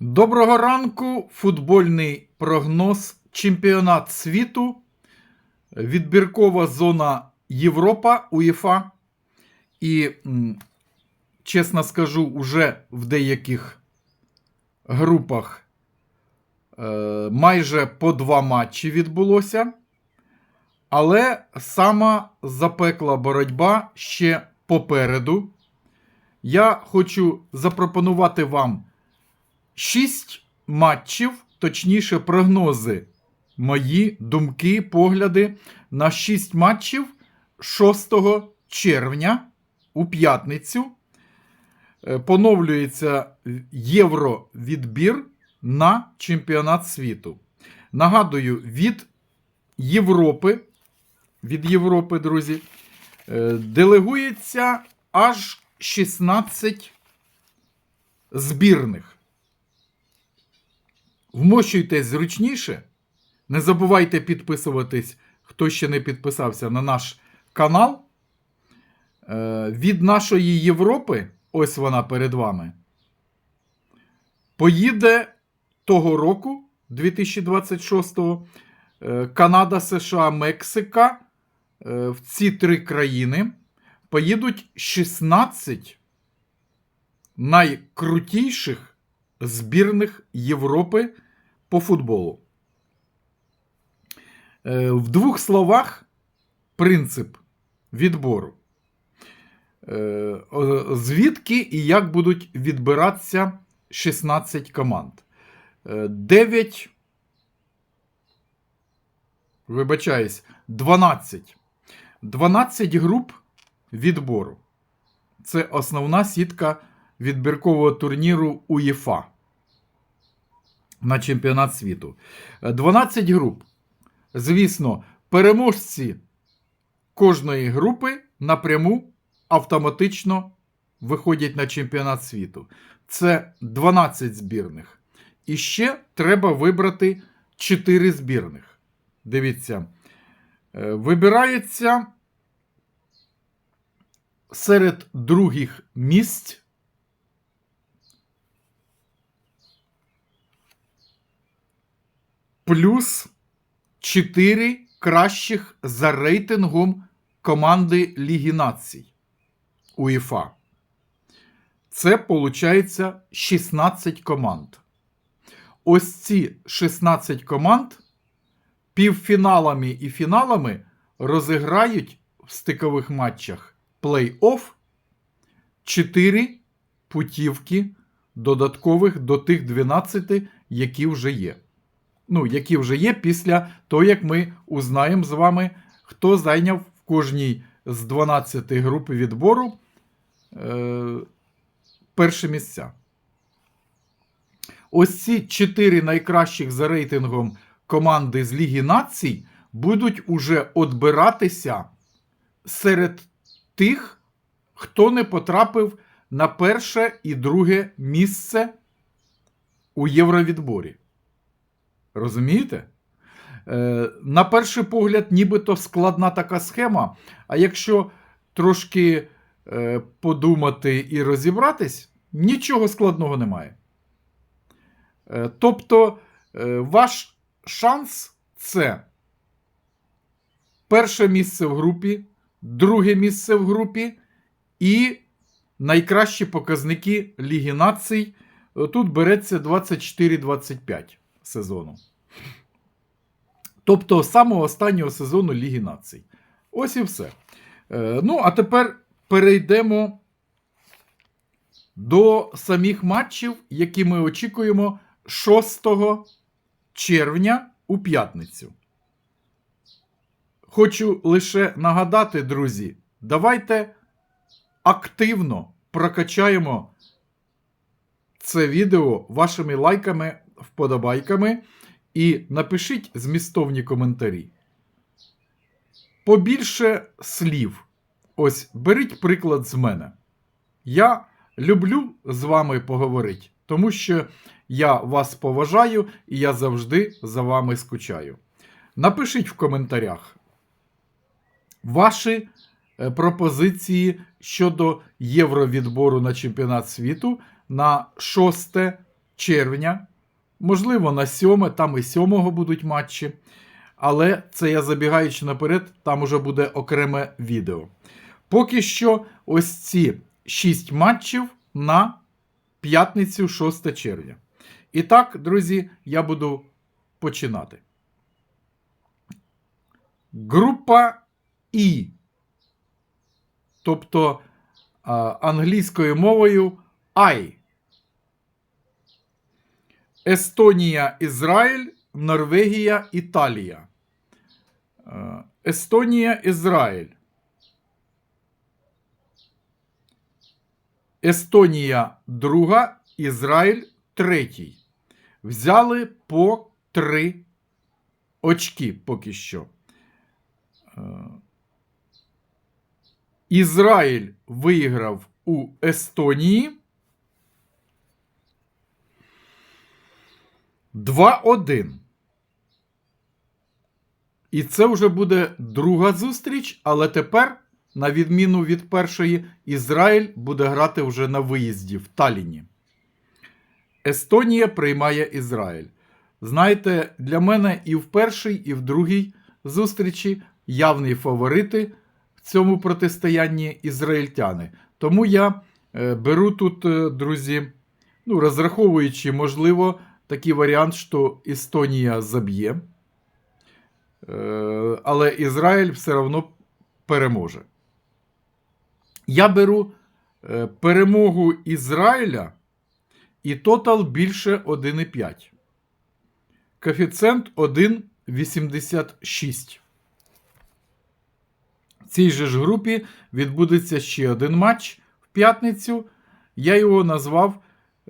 Доброго ранку. Футбольний прогноз. Чемпіонат світу. Відбіркова зона Європа УЄФА. І, чесно скажу, уже в деяких групах е, майже по два матчі відбулося. Але сама запекла боротьба ще попереду. Я хочу запропонувати вам шість матчів, точніше, прогнози, мої думки, погляди на шість матчів 6 червня у п'ятницю. Е, Поновлюється євровідбір на чемпіонат світу. Нагадую, від Європи, від Європи, друзі, е, делегується аж 16 збірних. Вмощуйтесь зручніше. Не забувайте підписуватись, хто ще не підписався на наш канал. Е, Від нашої Європи, ось вона перед вами, поїде того року, 2026-го, е, Канада, США, Мексика. Е, В ці три країни поїдуть 16 найкрутіших збірних Європи по футболу. Е, В двох словах принцип відбору. Е, Звідки і як будуть відбиратися 16 команд? 9, вибачаюсь, 12. 12 груп відбору. Це основна сітка відбіркового турніру УЄФА на чемпіонат світу. Е, 12 груп. Звісно, переможці кожної групи напряму автоматично виходять на чемпіонат світу. Це 12 збірних. І ще треба вибрати 4 збірних. Дивіться, е, вибирається серед других місць плюс 4 кращих за рейтингом команди Ліги Націй УЄФА. Це виходить 16 команд. Ось ці 16 команд півфіналами і фіналами розіграють в стикових матчах плей-офф 4 путівки додаткових до тих 12, які вже є. Ну, які вже є після того, як ми узнаємо з вами, хто зайняв в кожній з 12 груп відбору е, перші місця. Ось ці чотири найкращих за рейтингом команди з Ліги Націй будуть уже відбиратися серед тих, хто не потрапив на перше і друге місце у Євровідборі. Розумієте? Е, на перший погляд, нібито складна така схема. А якщо трошки е, подумати і розібратись, нічого складного немає. Е, тобто, ваш шанс це перше місце в групі, друге місце в групі і найкращі показники Ліги Націй. Тут береться 24-25 сезону. Тобто самого останнього сезону Ліги Націй. Ось і все. Е, ну, а тепер перейдемо до самих матчів, які ми очікуємо 6 червня у п'ятницю. Хочу лише нагадати, друзі, давайте активно прокачаємо це відео вашими лайками, вподобайками і напишіть змістовні коментарі. Побільше слів. Ось беріть приклад з мене. Я люблю з вами поговорити, тому що я вас поважаю і я завжди за вами скучаю. Напишіть в коментарях ваші е, пропозиції щодо євровідбору на чемпіонат світу на 6 червня. Можливо, на 7, там і 7 будуть матчі. Але це я забігаючи наперед, там уже буде окреме відео. Поки що, ось ці 6 матчів на п'ятницю 6 червня. І так, друзі, я буду починати. Група І. Тобто англійською мовою I. Естонія, Ізраїль, Норвегія, Італія. Е, Естонія, Ізраїль. Естонія друга, Ізраїль третій. Взяли по три очки поки що. Е, Ізраїль виграв у Естонії. 2-1. І це вже буде друга зустріч, але тепер, на відміну від першої, Ізраїль буде грати вже на виїзді в Талліні. Естонія приймає Ізраїль. Знаєте, для мене і в першій, і в другій зустрічі явні фаворити в цьому протистоянні ізраїльтяни. Тому я е, беру тут, е, друзі, ну, розраховуючи, можливо, такий варіант, що Естонія заб'є. Е, але Ізраїль все одно переможе. Я беру е, перемогу Ізраїля і тотал більше 1,5. Коефіцієнт 1,86. В цій же ж групі відбудеться ще один матч в п'ятницю. Я його назвав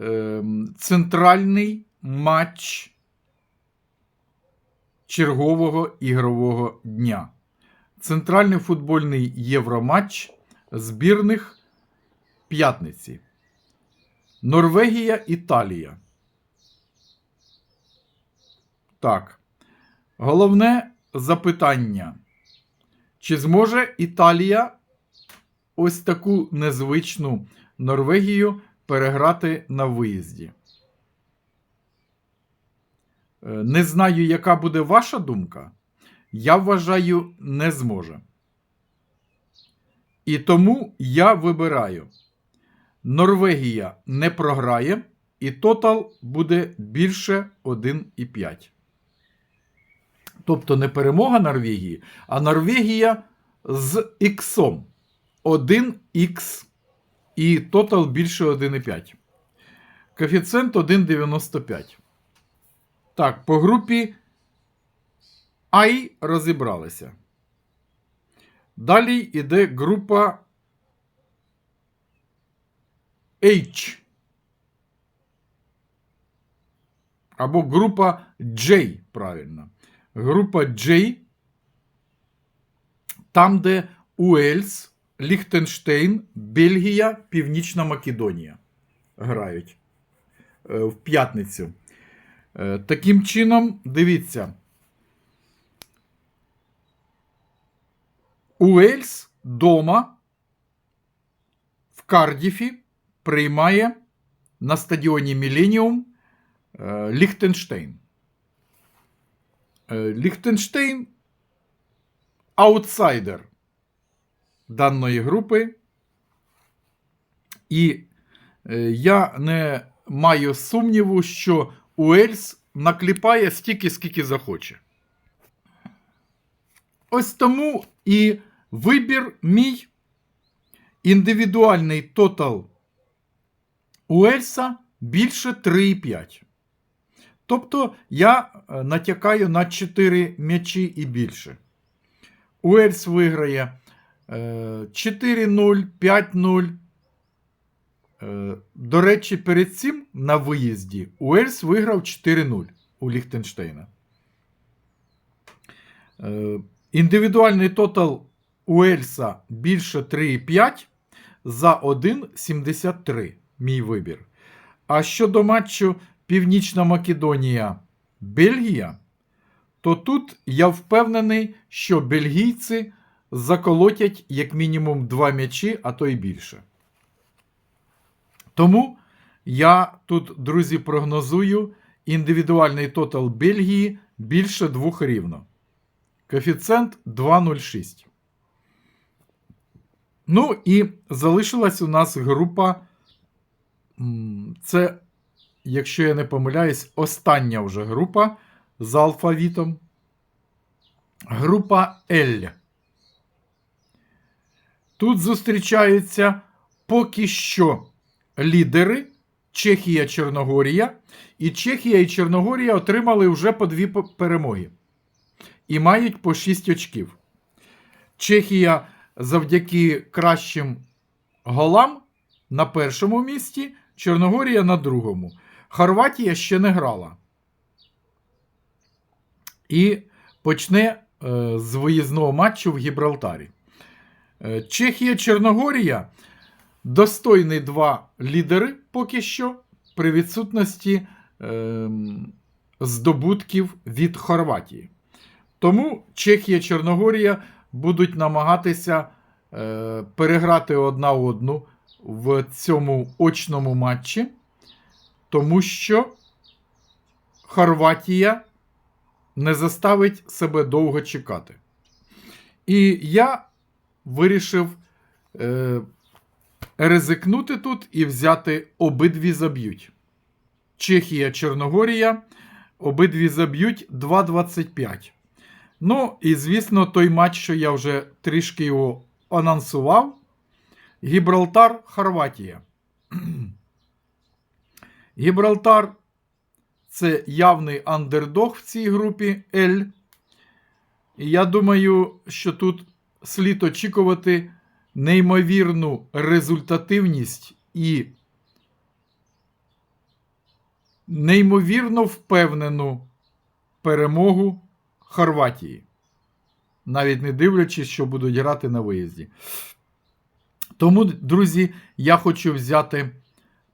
е, Центральний матч чергового ігрового дня. Центральний футбольний євроматч збірних п'ятниці. Норвегія, Італія. Так. Головне запитання. Чи зможе Італія ось таку незвичну Норвегію переграти на виїзді? Е, Не знаю, яка буде ваша думка. Я вважаю, не зможе. І тому я вибираю. Норвегія не програє, і тотал буде більше 1,5. Тобто не перемога Норвегії, а Норвегія з іксом. 1х і тотал більше 1,5. Коефіцієнт 1,95. Так, по групі I розібралися. Далі йде група H. Або група J, правильно. Група J. Там, де Уельс, Ліхтенштейн, Бельгія, Північна Македонія грають е, в п'ятницю. Е, Таким чином, дивіться. Уельс дома в Кардіфі приймає на стадіоні Міленіум е, Ліхтенштейн. Е, Ліхтенштейн аутсайдер даної групи. І я не маю сумніву, що Уельс накліпає стільки, скільки захоче. Ось тому і вибір мій індивідуальний тотал Уельса більше 3,5. Тобто я е, натякаю на 4 м'ячі і більше. Уельс виграє е, 4-0, 5-0. Е, До речі, перед цим на виїзді Уельс виграв 4-0 у Ліхтенштейна. Е, Індивідуальний тотал Уельса більше 3,5 за 1,73. Мій вибір. А щодо матчу Північна Македонія Бельгія, то тут я впевнений, що бельгійці заколотять як мінімум 2 м'ячі, а то й більше. Тому Я тут, друзі, прогнозую індивідуальний тотал Бельгії більше двох рівно. Коефіцієнт 2,06. Ну і залишилась у нас група. Це, якщо я не помиляюсь, остання вже група з алфавітом. Група L. Тут зустрічаються поки що лідери Чехія, Чорногорія. І Чехія і Чорногорія отримали вже по дві перемоги. І мають по 6 очків. Чехія завдяки кращим голам на першому місці, Чорногорія на другому. Хорватія ще не грала. І почне е, з виїзного матчу в Гібралтарі. Е, Чехія, Чорногорія достойні два лідери поки що при відсутності ем, здобутків від Хорватії. Тому Чехія, Чорногорія будуть намагатися е, переграти одна одну в цьому очному матчі, тому що Хорватія не заставить себе довго чекати. І я вирішив е, ризикнути тут і взяти обидві заб'ють. Чехія, Чорногорія. Обидві заб'ють 2,25. Ну, і звісно, той матч, що я вже трішки його анонсував. Гібралтар, Хорватія. Гібралтар це явний андердог в цій групі L. І я думаю, що тут слід очікувати неймовірну результативність і неймовірно впевнену перемогу Хорватії. Навіть не дивлячись, що будуть грати на виїзді. Тому, друзі, я хочу взяти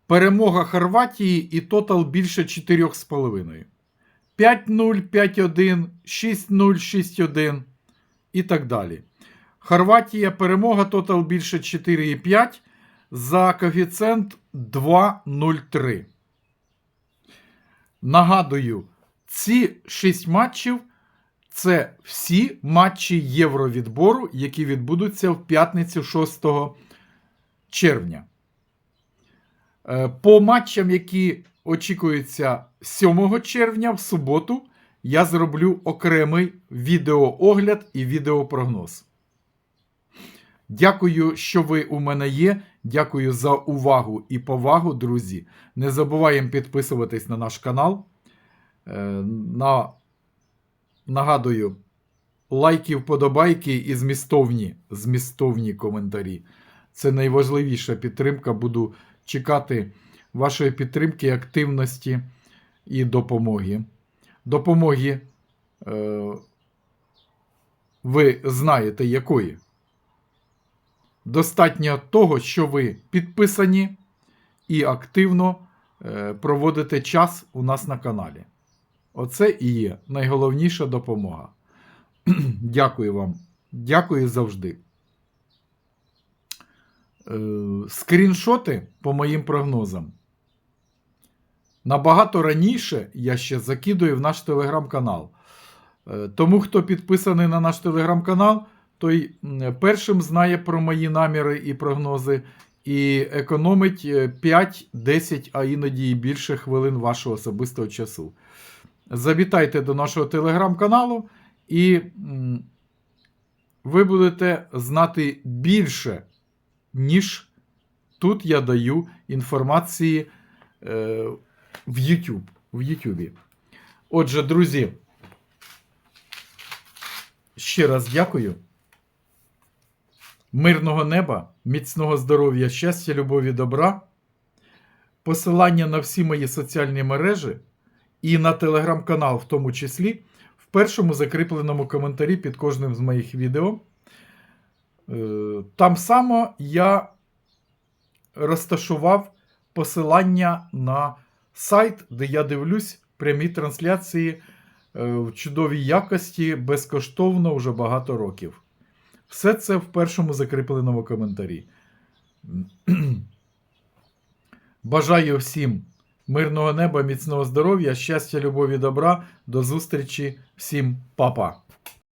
перемога Хорватії і тотал більше 4,5. 5-0, 5-1, 6-0, 6-1 і так далі. Хорватія перемога тотал більше 4,5 за коефіцієнт 2,03. Нагадую, ці 6 матчів це всі матчі Євровідбору, які відбудуться в п'ятницю 6 червня. Е, По матчам, які очікуються 7 червня в суботу, я зроблю окремий відеоогляд і відеопрогноз. Дякую, що ви у мене є. Дякую за увагу і повагу, друзі. Не забуваємо підписуватись на наш канал. Е, На, Нагадую, лайки, вподобайки і змістовні, змістовні коментарі. Це найважливіша підтримка. Буду чекати вашої підтримки, активності і допомоги. Допомоги е, ви знаєте якої. Достатньо того, що ви підписані і активно е, проводите час у нас на каналі. Оце і є найголовніша допомога. Дякую вам. Дякую завжди. Е, скріншоти по моїм прогнозам. Набагато раніше я ще закидую в наш телеграм-канал. Е, Тому, хто підписаний на наш телеграм-канал, той першим знає про мої наміри і прогнози, і економить е, 5, 10, а іноді і більше хвилин вашого особистого часу. Завітайте до нашого телеграм-каналу, і ви будете знати більше, ніж тут я даю інформації е, в YouTube. В YouTube. Отже, друзі, ще раз дякую. Мирного неба, міцного здоров'я, щастя, любові, добра. Посилання на всі мої соціальні мережі і на телеграм-канал, в тому числі, в першому закріпленому коментарі під кожним з моїх відео. Е, Там само я розташував посилання на сайт, де я дивлюсь прямі трансляції е, в чудовій якості безкоштовно вже багато років. Все це в першому закріпленому коментарі. Бажаю всім мирного неба, міцного здоров'я, щастя, любові, добра. До зустрічі всім, папа!